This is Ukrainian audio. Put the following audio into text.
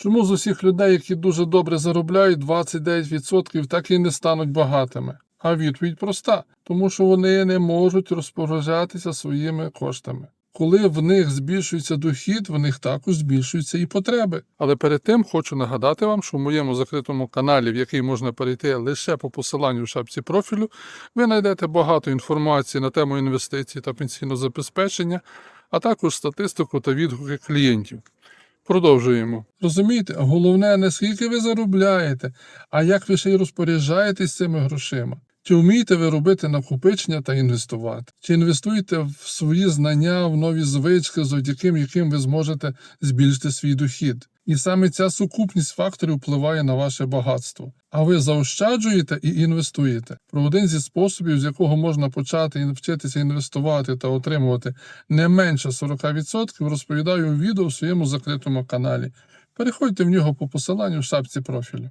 Чому з усіх людей, які дуже добре заробляють, 29% так і не стануть багатими? А відповідь проста: тому що вони не можуть розпоряджатися своїми коштами. Коли в них збільшується дохід, в них також збільшуються і потреби. Але перед тим хочу нагадати вам, що в моєму закритому каналі, в який можна перейти лише по посиланню в шапці профілю, ви знайдете багато інформації на тему інвестицій та пенсійного забезпечення, а також статистику та відгуки клієнтів. Продовжуємо. Розумієте, головне не скільки ви заробляєте, а як ви ще й розпоряджаєтесь цими грошима. Чи вмієте ви робити накопичення та інвестувати? Чи інвестуєте в свої знання, в нові звички, завдяки яким ви зможете збільшити свій дохід? І саме ця сукупність факторів впливає на ваше багатство. А ви заощаджуєте і інвестуєте. Про один зі способів, з якого можна почати вчитися інвестувати та отримувати не менше 40%, розповідаю у відео в своєму закритому каналі. Переходьте в нього по посиланню в шапці профілю.